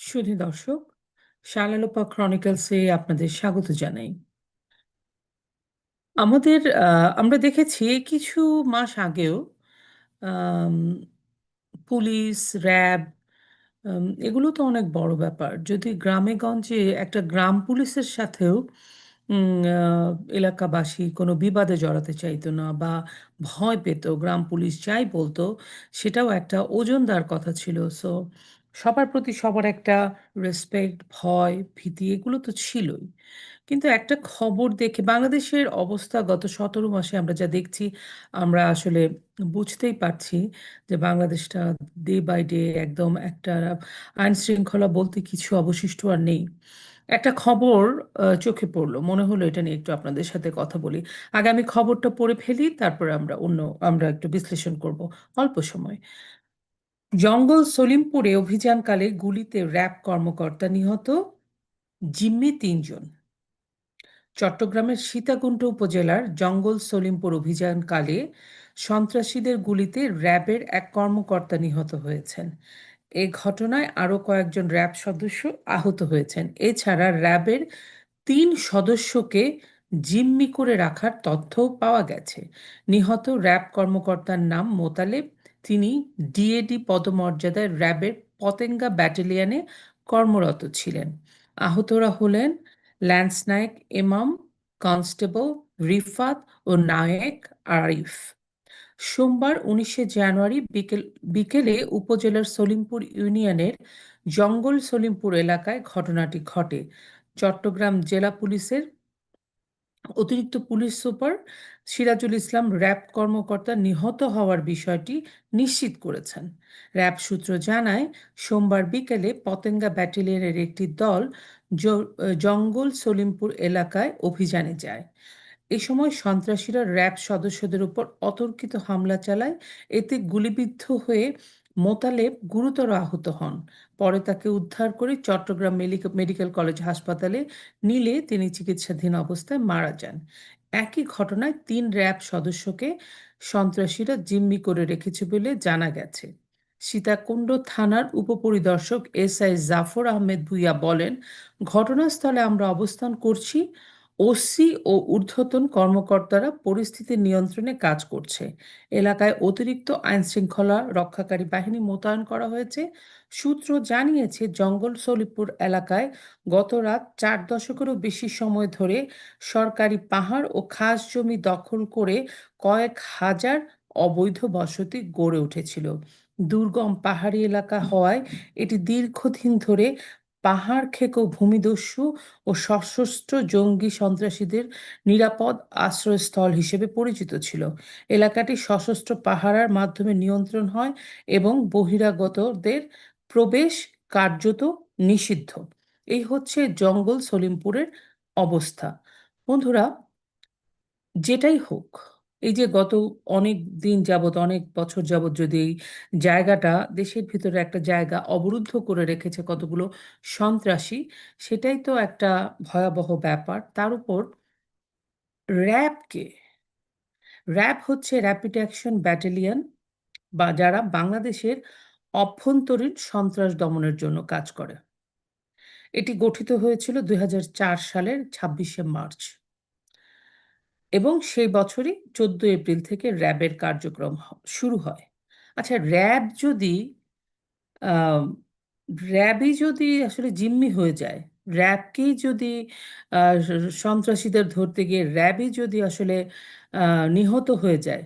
সুধী দর্শক, শালালোপা ক্রনিকলসে আপনাদের স্বাগত জানাই। আমাদের আমরা দেখেছি কিছু মাস আগেও পুলিশ, র্যাব এগুলো তো অনেক বড় ব্যাপার। যদি গ্রামে গঞ্জে একটা গ্রাম পুলিশের সাথেও এলাকাবাসী কোনো বিবাদে জড়াতে চাইতো না বা ভয় পেত, গ্রাম পুলিশ যাই বলতো, সেটাও একটা ওজনদার কথা ছিল। সো সবার প্রতি সবার একটা রেসপেক্ট ভয়, ভীতি এগুলো তো ছিলই। কিন্তু একটা খবর দেখে বাংলাদেশের অবস্থা গত সতেরো মাসে আমরা যা দেখছি, আমরা আসলে বুঝতেই পারছি যে বাংলাদেশটা ডে বাই ডে একদম একটা আইন শৃঙ্খলা বলতে কিছু অবশিষ্ট আর নেই। একটা খবর চোখে পড়ল। মনে হলো এটা নিয়ে একটু আপনাদের সাথে কথা বলি। আগে আমি খবরটা পড়ে ফেলি, তারপরে আমরা অন্য, আমরা একটু বিশ্লেষণ করব। অল্প সময়। জঙ্গল সলিমপুরে অভিযানকালে গুলিতে র্যাব কর্মকর্তা নিহত, জিম্মি তিনজন। চট্টগ্রামের সীতাকুণ্ড উপজেলার জঙ্গল সলিমপুর অভিযানকালে সন্ত্রাসীদের গুলিতে র্যাবের এক কর্মকর্তা নিহত হয়েছেন। এ ঘটনায় আরও কয়েকজন র্যাব সদস্য আহত হয়েছেন। এছাড়া র্যাবের তিন সদস্যকে জিম্মি করে রাখার তথ্যও পাওয়া গেছে। নিহত র্যাব কর্মকর্তার নাম মোতালেব তিনি ডিএডি পদমর্যাদায় র্যাবের পতেঙ্গা ব্যাটালিয়নে কর্মরত ছিলেন। আহতরা হলেন ল্যান্স নায়েক, ইমাম, কনস্টেবল, রিফাত ও নায়েক আরিফ। সোমবার উনিশে জানুয়ারি বিকেল, বিকেলে উপজেলার সলিমপুর ইউনিয়নের জঙ্গল সলিমপুর এলাকায় ঘটনাটি ঘটে। চট্টগ্রাম জেলা পুলিশের অতিরিক্ত police super Sirajul Islam RAB কর্মকর্তা নিহত হওয়ার বিষয়টি নিশ্চিত করেছেন। র্যাব সূত্র জানায়, সোমবার বিকেলে পতেঙ্গা ব্যাটালিয়নের একটি দল জঙ্গল সলিমপুর এলাকায় অভিযানে যায়। এ সময় সন্ত্রাসীরা র্যাব সদস্যদের উপর অতর্কিত হামলা চালায়। এতে গুলিবিদ্ধ হয়ে মোতালেব গুরুতর আহত হন। পরে তাকে উদ্ধার করে চট্টগ্রাম মেডিকেল কলেজ হাসপাতালে নিলে তিনি চিকিৎসাধীন অবস্থায় মারা যান। একই ঘটনায় তিন র্যাব সদস্যকে সন্ত্রাসীরা জিম্মি করে রেখেছে বলে জানা গেছে। সীতাকুণ্ড থানার উপপরিদর্শক এস আই জাফর আহমেদ ভুইয়া বলেন, ঘটনাস্থলে আমরা অবস্থান করছি। ওসি ও ঊর্ধ্বতন কর্মকর্তারা পরিস্থিতি নিয়ন্ত্রণে কাজ করছে। এলাকায় অতিরিক্ত আইন শৃঙ্খলা রক্ষাকারী বাহিনী মোতায়েন করা হয়েছে। সূত্র জানিয়েছে, জঙ্গল সলিপুর এলাকায় গত রাত চার দশকেরও বেশি সময় ধরে সরকারি পাহাড় ও খাস জমি দখল করে কয়েক হাজার অবৈধ বসতি গড়ে উঠেছিল। দুর্গম পাহাড়ি এলাকা হওয়ায় এটি দীর্ঘদিন ধরে পাহাড় খেকো ভূমিদস্যু ও সশস্ত্র জঙ্গি সন্ত্রাসীদের নিরাপদ আশ্রয়স্থল হিসেবে পরিচিত ছিল। এলাকাটি সশস্ত্র পাহারার মাধ্যমে নিয়ন্ত্রণ হয় এবং বহিরাগতদের প্রবেশ কার্যত নিষিদ্ধ। এই হচ্ছে জঙ্গল সলিমপুরের অবস্থা। বন্ধুরা, যেটাই হোক এই যে গত অনেক দিন যাবত অনেক বছর যাবত যদি এই জায়গাটা দেশের ভিতরে একটা জায়গা অবরুদ্ধ করে রেখেছে কতগুলো সন্ত্রাসী, সেটাই তো একটা ভয়াবহ ব্যাপার। তার উপর র্যাবকে র্যাব হচ্ছে র্যাপিড অ্যাকশন ব্যাটালিয়ন বা যারা বাংলাদেশের অভ্যন্তরীণ সন্ত্রাস দমনের জন্য কাজ করে। এটি গঠিত হয়েছিল দুই হাজার চার সালের ছাব্বিশে মার্চ। এবং সেই বছরই চোদ্দ এপ্রিল থেকে র্যাবের কার্যক্রম শুরু হয়। আচ্ছা র্যাব যদি র্যাবই যদি আসলে জিম্মি হয়ে যায়, র্যাবকেই যদি সন্ত্রাসীদের ধরতে গিয়ে র্যাবই যদি আসলে নিহত হয়ে যায়,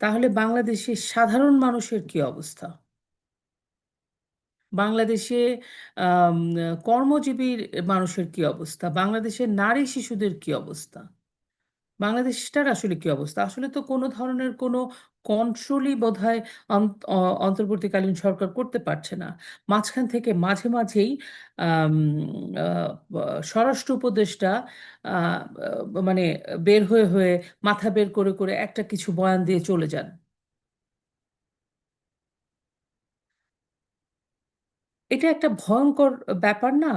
তাহলে বাংলাদেশের সাধারণ মানুষের কি অবস্থা? বাংলাদেশে কর্মজীবীর মানুষের কি অবস্থা? বাংলাদেশের নারী শিশুদের কি অবস্থা? বাংলাদেশটার আসলে কি অবস্থা? আসলে তো কোনো ধরনের কোনো কন্ট্রোলই বোধহয় অন্ত- অন্তর্বর্তীকালীন সরকার করতে পারছে না। মাঝখান থেকে মাঝে মাঝেই স্বরাষ্ট্র উপদেষ্টা মানে বের হয়ে হয়ে মাথা বের করে করে একটা কিছু বয়ান দিয়ে চলে যান। এটা একটা ভয়ঙ্কর ব্যাপার না?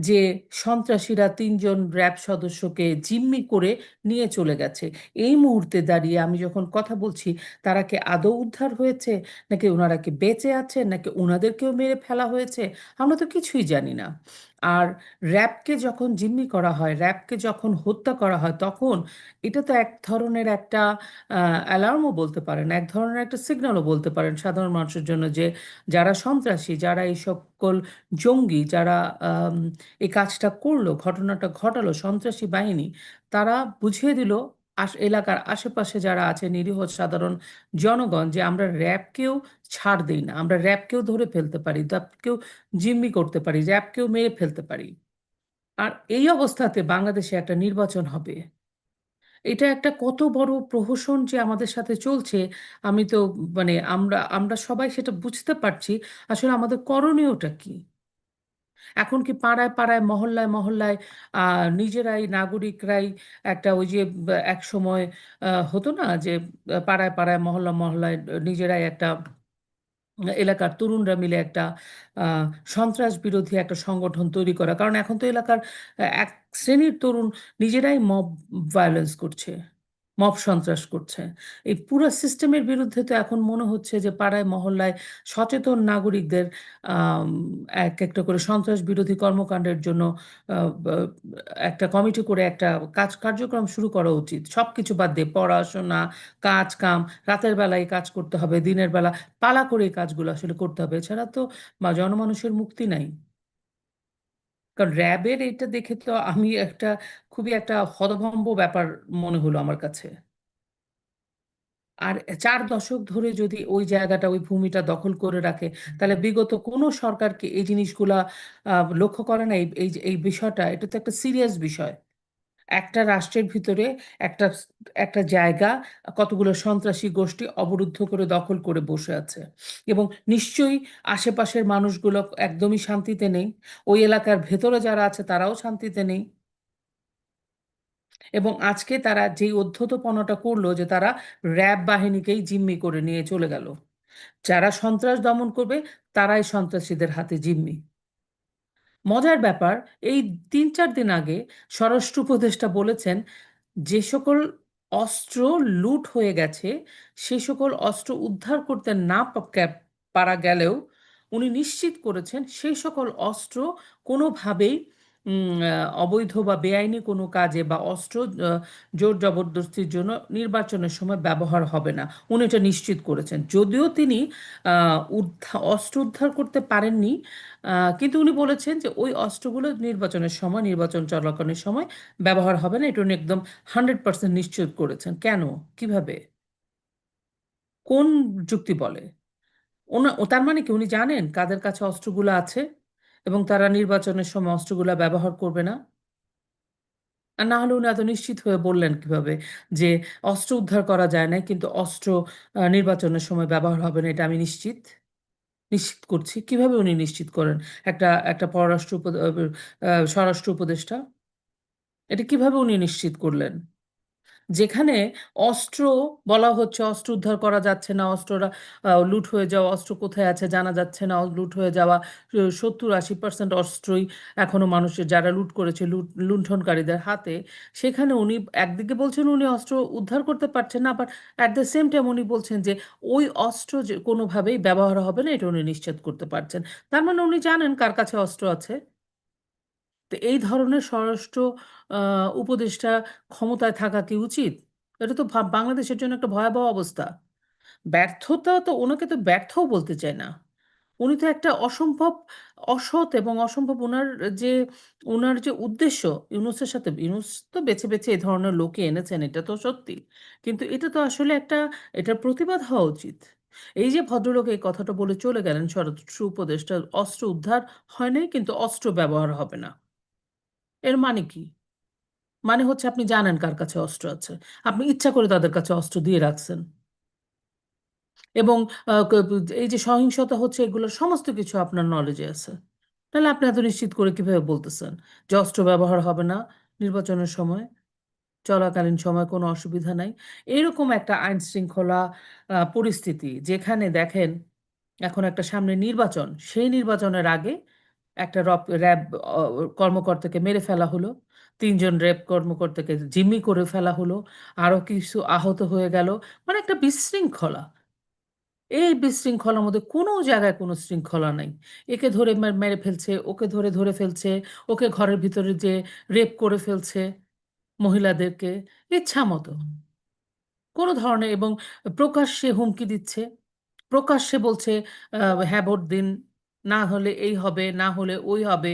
যে সন্ত্রাসীরা তিনজন র্যাব সদস্যকে জিম্মি করে নিয়ে চলে গেছে। এই মুহূর্তে দাঁড়িয়ে আমি যখন কথা বলছি, তারা কি আদৌ উদ্ধার হয়েছে? নাকি ওনারা কি বেঁচে আছেন? নাকি ওনাদেরকেও মেরে ফেলা হয়েছে? আমরা তো কিছুই জানি না। আর র্যাবকে যখন জিম্মি করা হয় র্যাবকে যখন হত্যা করা হয়, তখন এটা তো এক ধরনের একটা অ্যালার্মও বলতে পারেন, এক ধরনের একটা সিগন্যালও বলতে পারেন সাধারণ মানুষের জন্য যে যারা সন্ত্রাসী, যারা এই সকল জঙ্গি, যারা এই কাজটা করল, ঘটনাটা ঘটালো সন্ত্রাসী বাহিনী, তারা বুঝিয়ে দিল এলাকার আশেপাশে যারা আছে, নিরীহ সাধারণ জনগণ, যে আমরা র্যাবকেও ছাড় দিই না, আমরা র্যাবকেও ধরে ফেলতে পারি র্যাবকেও জিম্মি করতে পারি র্যাবকেও মেরে ফেলতে পারি। আর এই অবস্থাতে বাংলাদেশে একটা নির্বাচন হবে। এটা একটা কত বড় প্রহসন যে আমাদের সাথে চলছে, আমি তো মানে আমরা আমরা সবাই সেটা বুঝতে পারছি। আসলে আমাদের করণীয়টা কি? এখন কি পাড়ায় পাড়ায় মহল্লায় মহল্লায় আহ, নিজেরাই নাগরিকরাই একটা ওই যে এক সময় হতো না যে পাড়ায় পাড়ায় মহল্লা মহল্লায় নিজেরাই একটা এলাকার তরুণরা মিলে একটা সন্ত্রাস বিরোধী একটা সংগঠন তৈরি করা। কারণ এখন তো এলাকার এক শ্রেণির তরুণ নিজেরাই মব ভায়োলেন্স করছে। মব সন্ত্রাস করছে। এই পুরো সিস্টেমের বিরুদ্ধে তো এখন মনে হচ্ছে যে পাড়ায়, মহল্লায় সচেতন নাগরিকদের এক একটা করে সন্ত্রাস বিরোধী কর্মকাণ্ডের জন্য একটা কমিটি করে একটা কাজ, কার্যক্রম শুরু করা উচিত। সব কিছু বাদ দিয়ে পড়াশোনা, কাজ কাম, রাতের বেলায় কাজ করতে হবে, দিনের বেলা পালা করে কাজগুলো আসলে করতে হবে। এছাড়া তো জনমানুষের মুক্তি নাই। কারণ র্যাবের এটা দেখে তো আমি একটা খুবই একটা হতভম্ব ব্যাপার মনে হলো আমার কাছে। আর চার দশক ধরে যদি ওই জায়গাটা, ওই ভূমিটা দখল করে রাখে, তাহলে বিগত কোনো সরকারকে এই জিনিসগুলা লক্ষ্য করে না এই এই এই বিষয়টা, এটা তো একটা সিরিয়াস বিষয়। একটা রাষ্ট্রের ভিতরে একটা একটা জায়গা, কতগুলো সন্ত্রাসী গোষ্ঠী অবরুদ্ধ করে দখল করে বসে আছে। এবং নিশ্চয়ই আশেপাশের মানুষগুলো একদমই শান্তিতে নেই। ওই এলাকার ভেতরে যারা আছে তারাও শান্তিতে নেই। এবং আজকে তারা যেই অধ্যতপনাটা করল যে তারা র্যাব বাহিনীকেই জিম্মি করে নিয়ে চলে গেল। যারা সন্ত্রাস দমন করবে তারাই সন্ত্রাসীদের হাতে জিম্মি। মজার ব্যাপার, এই তিন চার দিন আগে স্বরাষ্ট্র উপদেষ্টা বলেছেন, যে সকল অস্ত্র লুট হয়ে গেছে, সে সকল অস্ত্র উদ্ধার করতে না পারা গেলেও উনি নিশ্চিত করেছেন সেই সকল অস্ত্র কোনোভাবেই অবৈধ বা বেআইনি কোনো কাজে বা অস্ত্র জোর জবরদস্তির জন্য নির্বাচনের সময় ব্যবহার হবে না। উনি এটা নিশ্চিত করেছেন। যদিও তিনি আহ, উদ্ধার অস্ত্র উদ্ধার করতে পারেননি কিন্তু উনি বলেছেন যে ওই অস্ত্রগুলো নির্বাচনের সময় নির্বাচন চলাকালীন সময় ব্যবহার হবে না। এটা উনি একদম হান্ড্রেড পার্সেন্ট নিশ্চিত করেছেন। কেন? কীভাবে? কোন যুক্তি বলে? ওনা ও তার মানে কি? উনি জানেন কাদের কাছে অস্ত্রগুলো আছে? এবং তারা নির্বাচনের সময় অস্ত্রগুলা ব্যবহার করবে না? আর না হলে উনি এত নিশ্চিত হয়ে বললেন কীভাবে যে অস্ত্র উদ্ধার করা যায় না কিন্তু অস্ত্র নির্বাচনের সময় ব্যবহার হবে না, এটা আমি নিশ্চিত? নিশ্চিত করছি। কীভাবে উনি নিশ্চিত করেন? একটা একটা পররাষ্ট্র স্বরাষ্ট্র উপদেষ্টা? এটা কীভাবে উনি নিশ্চিত করলেন? যেখানে অস্ত্র বলা হচ্ছে, অস্ত্র উদ্ধার করা যাচ্ছে না, অস্ত্ররা লুট হয়ে যাওয়া, অস্ত্র কোথায় আছে জানা যাচ্ছে না, লুট হয়ে যাওয়া সত্তর আশি পার্সেন্ট অস্ত্রই এখনও মানুষের, যারা লুট করেছে, লুট, লুণ্ঠনকারীদের হাতে। সেখানে উনি একদিকে বলছেন উনি অস্ত্র উদ্ধার করতে পারছেন না আবার অ্যাট দ্য সেম টাইম উনি বলছেন যে ওই অস্ত্র যে কোনোভাবেই ব্যবহার হবে না, এটা উনি নিশ্চিত করতে পারছেন। তার মানে উনি জানেন কার কাছে অস্ত্র আছে? তো এই ধরনের স্বরাষ্ট্র উপদেষ্টা ক্ষমতায় থাকা কি উচিত? এটা তো বাংলাদেশের জন্য একটা ভয়াবহ অবস্থা। ব্যর্থতা তো ওনাকে তো ব্যর্থও বলতে চায় না। উনি তো একটা অসম্ভব অসৎ এবং অসম্ভব ওনার যে ওনার যে উদ্দেশ্য, ইউনুসের সাথে, ইউনুস তো বেছে বেছে এই ধরনের লোকে এনেছেন, এটা তো সত্যি। কিন্তু এটা তো আসলে একটা, এটার প্রতিবাদ হওয়া উচিত। এই যে ভদ্রলোক এই কথাটা বলে চলে গেলেন, স্বরাষ্ট্র উপদেষ্টা অস্ত্র উদ্ধার হয় নাই, কিন্তু অস্ত্র ব্যবহার হবে না। এর মানে কি? মানে হচ্ছে আপনি জানেন কার কাছে অস্ত্র আছে। আপনি ইচ্ছা করে তাদের কাছে অস্ত্র দিয়ে রাখছেন। এবং এই যে সহিংসতা হচ্ছে এগুলোর সমস্ত কিছু আপনার নলেজে আছে। তাহলে আপনি এত নিশ্চিত করে কীভাবে বলতেছেন যে অস্ত্র ব্যবহার হবে না নির্বাচনের সময়? চলাকালীন সময় কোনো অসুবিধা নাই? এরকম একটা আইন শৃঙ্খলা পরিস্থিতি যেখানে দেখেন এখন একটা সামনে নির্বাচন, সেই নির্বাচনের আগে একটা রব র্যাব কর্মকর্তাকে মেরে ফেলা হলো। ৩ জন র্যাব কর্মকর্তাকে জিম্মি করে ফেলা হলো। আরও কিছু আহত হয়ে গেল। মানে একটা বিশৃঙ্খলা। এই বিশৃঙ্খলার মধ্যে কোনো জায়গায় কোনো শৃঙ্খলা নাই। একে ধরে মেরে ফেলছে, ওকে ধরে, ধরে ফেলছে, ওকে ঘরের ভিতরে যেয়ে রেপ করে ফেলছে মহিলাদেরকে ইচ্ছামতো। কোনো ধরনের এবং প্রকাশ্যে হুমকি দিচ্ছে। প্রকাশ্যে বলছে আ হ্যাঁ, দিন। না হলে এই হবে, না হলে ওই হবে।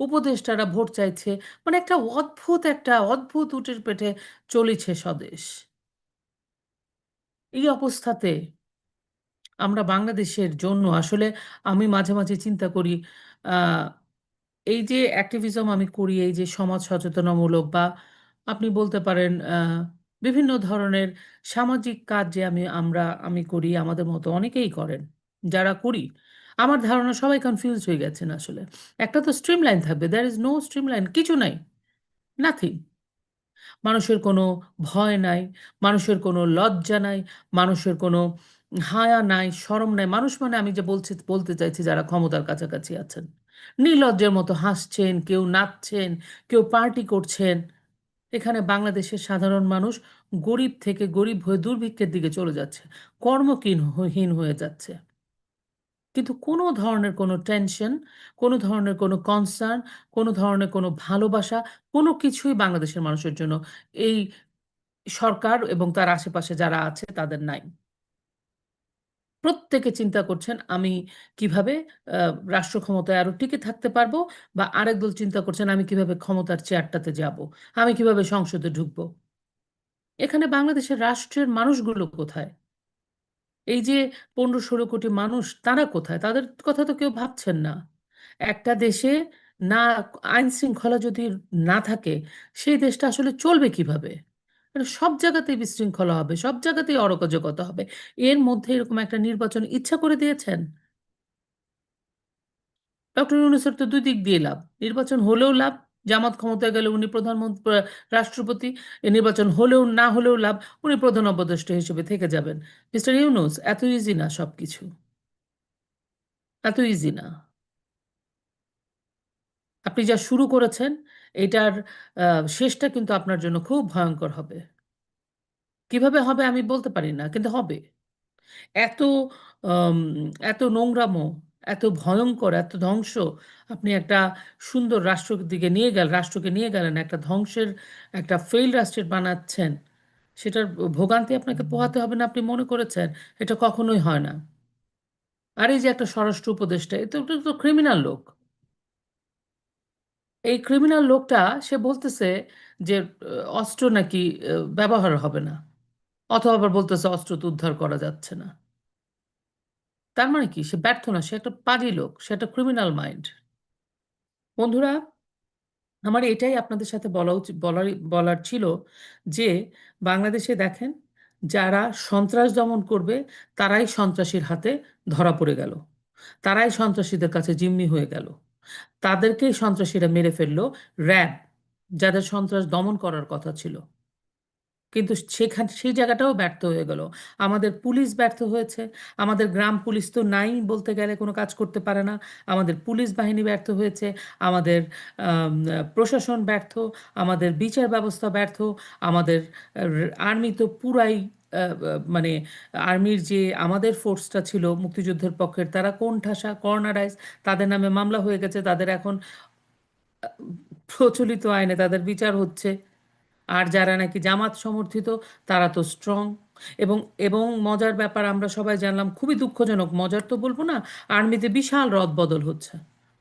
উপদেষ্টারা ভোট চাইছে। মানে একটা অদ্ভুত একটা অদ্ভুত উটের পেটে চলিছে স্বদেশ। এই অবস্থাতে আমরা বাংলাদেশের জন্য আসলে আমি মাঝে, মাঝে চিন্তা করি এই যে অ্যাক্টিভিজম আমি করি, এই যে সমাজ সচেতনামূলক বা আপনি বলতে পারেন বিভিন্ন ধরনের সামাজিক কাজ যে আমি আমরা আমি করি, আমাদের মতো অনেকেই করেন। যারা করি, আমার ধারণা সবাই কনফিউজড হয়ে গেছেন আসলে। একটা তো স্ট্রিমলাইন থাকবে। দ্যার ইজ নো স্ট্রিমলাইন কিছু নাই। নাথিং। মানুষের কোনো ভয় নাই, মানুষের কোনো লজ্জা নাই, মানুষের কোনো হায়া নাই, শরম নাই। মানুষ মানে আমি যে বলছি বলতে চাইছি যারা ক্ষমতার কাছাকাছি আছেন। নির্লজ্জের মতো হাসছেন, কেউ নাচছেন, কেউ পার্টি করছেন। এখানে বাংলাদেশের সাধারণ মানুষ গরিব থেকে গরিব হয়ে দুর্ভিক্ষের দিকে চলে যাচ্ছে। কর্মকিন হীন হয়ে যাচ্ছে। কিন্তু কোনো ধরনের কোনো টেনশন, কোনো ধরনের কোনো কনসার্ন, কোনো ধরনের কোনো ভালোবাসা, কোনো কিছুই বাংলাদেশের মানুষের জন্য এই সরকার এবং তার আশেপাশে যারা আছে তাদের নাই। প্রত্যেকে চিন্তা করছেন আমি কীভাবে রাষ্ট্র ক্ষমতায় আরও টিকে থাকতে পারব বা আরেক দল চিন্তা করছেন আমি কীভাবে ক্ষমতার চেয়ারটাতে যাব, আমি কীভাবে সংসদে ঢুকবো। এখানে বাংলাদেশের রাষ্ট্রের মানুষগুলো কোথায়? এই যে ১৫-১৬ কোটি মানুষ তারা কোথায়? তাদের কথা তো কেউ ভাবছেন না। একটা দেশে না আইন শৃঙ্খলা যদি না থাকে, সেই দেশটা আসলে চলবে কীভাবে? মানে সব জায়গাতেই বিশৃঙ্খলা হবে, সব জায়গাতেই অরাজকতা হবে। এর মধ্যে এরকম একটা নির্বাচন ইচ্ছা করে দিয়েছেন? ডক্টর ইউনূসের তো ২ দিক দিয়ে লাভ। নির্বাচন হলেও লাভ, জামাত ক্ষমতায় গেলে উনি প্রধানমন্ত্রী রাষ্ট্রপতি। নির্বাচন হলেও না হলেও লাভ, উনি প্রধান উপদেষ্টা হিসেবে থেকে যাবেন। মিস্টার ইউনুস এত ইজি না সবকিছু। এত ইজি না। আপনি যা শুরু করেছেন এটার শেষটা কিন্তু আপনার জন্য খুব ভয়ংকর হবে। কীভাবে হবে আমি বলতে পারি না, কিন্তু হবে। এত এত নোংরামো, এত ভয়ঙ্কর এত ধ্বংস আপনি একটা সুন্দর রাষ্ট্রের দিকে নিয়ে গেল রাষ্ট্রকে নিয়ে গেলেন। একটা ধ্বংসের একটা ফেইল রাষ্ট্রের বানাচ্ছেন। সেটার ভোগান্তি আপনাকে পোহাতে হবে না আপনি মনে করেছেন? এটা কখনোই হয় না। আর এই যে একটা স্বরাষ্ট্র উপদেষ্টা, এ তো তো ক্রিমিনাল লোক। এই ক্রিমিনাল লোকটা সে বলতেছে যে অস্ত্র নাকি ব্যবহার হবে না। অথবা আবার বলতেছে অস্ত্র তো উদ্ধার করা যাচ্ছে না। তার মানে কি? সে ব্যর্থ না। সে একটা পাজি লোক। সে একটা ক্রিমিনাল মাইন্ড। বন্ধুরা, আমার এটাই আপনাদের সাথে বলা উচিত বলার বলার ছিল যে, বাংলাদেশে দেখেন যারা সন্ত্রাস দমন করবে তারাই সন্ত্রাসীর হাতে ধরা পড়ে গেল। তারাই সন্ত্রাসীদের কাছে জিম্মি হয়ে গেল। তাদেরকেই সন্ত্রাসীরা মেরে ফেলল র‍্যাব, যাদের সন্ত্রাস দমন করার কথা ছিল। কিন্তু সেখান সেই জায়গাটাও ব্যর্থ হয়ে গেল। আমাদের পুলিশ ব্যর্থ হয়েছে। আমাদের গ্রাম পুলিশ তো নাই বলতে গেলে কোনো কাজ করতে পারে না। আমাদের পুলিশ বাহিনী ব্যর্থ হয়েছে। আমাদের প্রশাসন ব্যর্থ। আমাদের বিচার ব্যবস্থা ব্যর্থ। আমাদের আর্মি তো পুরাই মানে আর্মির যে আমাদের ফোর্সটা ছিল মুক্তিযুদ্ধের পক্ষের তারা কোণঠাসা, কর্নারাইজ তাদের নামে মামলা হয়ে গেছে। তাদের এখন প্রচলিত আইনে তাদের বিচার হচ্ছে। আর যারা নাকি জামাত সমর্থিত তারা তো স্ট্রং এবং, এবং মজার ব্যাপার আমরা সবাই জানলাম খুবই দুঃখজনক, মজার তো বলব না, আর্মিতে বিশাল রদবদল হচ্ছে।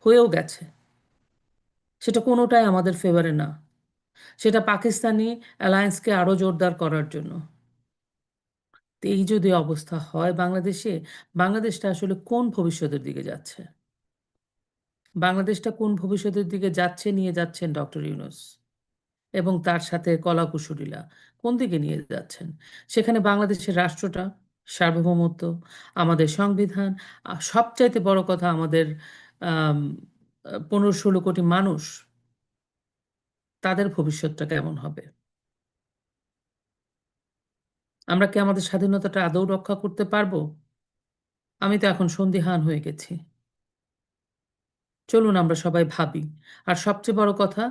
হয়েও গেছে। সেটা কোনোটাই আমাদের ফেভারে না। সেটা পাকিস্তানি অ্যালায়েন্সকে আরও জোরদার করার জন্য। এই যদি অবস্থা হয় বাংলাদেশে, বাংলাদেশটা আসলে কোন ভবিষ্যতের দিকে যাচ্ছে? বাংলাদেশটা কোন ভবিষ্যতের দিকে যাচ্ছে, নিয়ে যাচ্ছেন ডক্টর ইউনূস এবং তার সাথে কলাকুশলীরা কোন দিকে নিয়ে যাচ্ছেন? সেখানে বাংলাদেশের রাষ্ট্রটা, সার্বভৌমত্ব, আমাদের সংবিধান, সবচাইতে বড় কথা আমাদের আম আ ১৫-১৬ কোটি মানুষ তাদের ভবিষ্যৎটা কেমন হবে? আমরা কি আমাদের স্বাধীনতাটা আদৌ রক্ষা করতে পারব? আমি তো এখন সন্দিহান হয়ে গেছি। চলুন আমরা সবাই ভাবি আর সবচেয়ে বড় কথা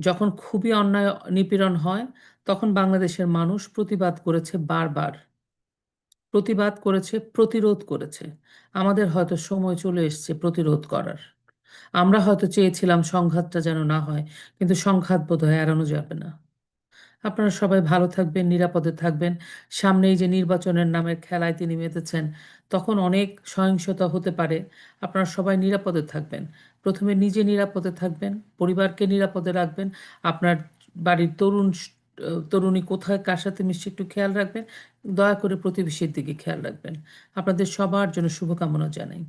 যখন খুবই অন্যায়, নিপীড়ন হয়, তখন বাংলাদেশের মানুষ প্রতিবাদ করেছে বারবার। প্রতিবাদ করেছে, প্রতিরোধ করেছে। আমাদের হয়তো সময় চলে এসছে প্রতিরোধ করার। আমরা হয়তো চেয়েছিলাম সংঘাতটা যেন না হয়, কিন্তু সংঘাত বোধহয় এড়ানো যাবে না। আপনারা সবাই ভালো থাকবেন, নিরাপদে থাকবেন। সামনে এই যে নির্বাচনের নামের খেলায় তিনি মেতেছেন, তখন অনেক সহিংসতা হতে পারে। আপনারা সবাই নিরাপদে থাকবেন। প্রথমে নিজে নিরাপদে থাকবেন, পরিবারকে নিরাপদে রাখবেন, আপনার বাড়ির তরুণ তরুণী কোথায়, কার সাথে মিশছে একটু খেয়াল রাখবেন, দয়া করে প্রতিবেশীর দিকে খেয়াল রাখবেন। আপনাদের সবার জন্য শুভকামনা জানাই।